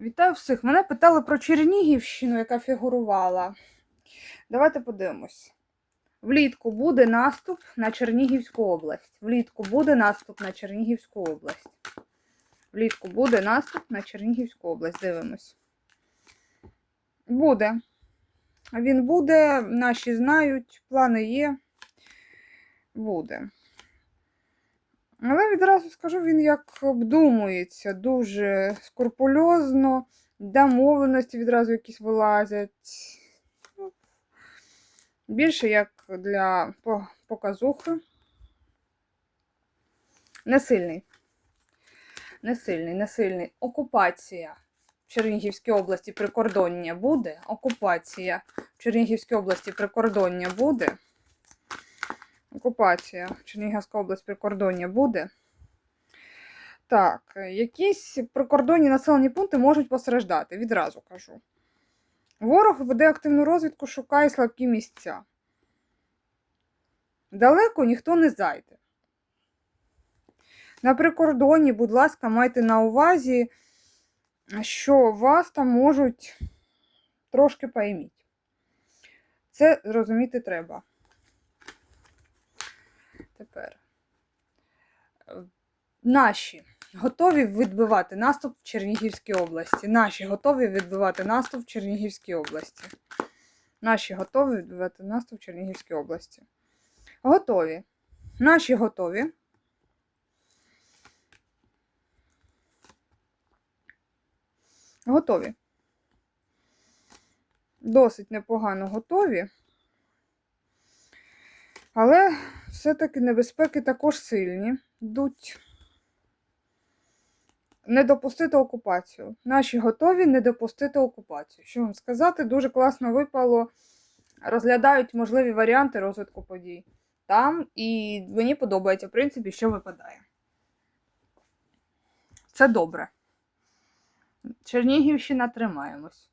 Вітаю всіх! Мене питали про Чернігівщину, яка фігурувала. Давайте подивимось. Влітку буде наступ на Чернігівську область. Влітку буде наступ на Чернігівську область. Влітку буде наступ на Чернігівську область. Дивимось. Буде. Він буде, наші знають, плани є. Буде. Але відразу скажу, він як обдумується, дуже скрупульозно, домовленості відразу якісь вилазять. Ну, Більше як для показухи. Несильний. Несильний, несильний. Окупація в Чернігівській області прикордоння буде. Окупація в Чернігівській області прикордоння буде. Окупація. Чернігівська область прикордоння буде. Так, якісь прикордонні населені пункти можуть постраждати, відразу кажу. Ворог веде активну розвідку, шукає слабкі місця. Далеко ніхто не зайде. На прикордонні, будь ласка, майте на увазі, що вас там можуть трошки пойміть. Це зрозуміти треба. Тепер. Е, Наші готові відбивати наступ в Чернігівській області. Наші готові відбивати наступ в Чернігівській області. Наші готові відбивати наступ в Чернігівській області. Готові. Наші готові. Готові. Досить непогано готові. Але все-таки небезпеки також сильні. Йдуть не допустити окупацію. Наші готові не допустити окупацію. Що вам сказати, дуже класно випало. Розглядають можливі варіанти розвитку подій там, і мені подобається, в принципі, що випадає. Це добре. Чернігівщина тримаємось.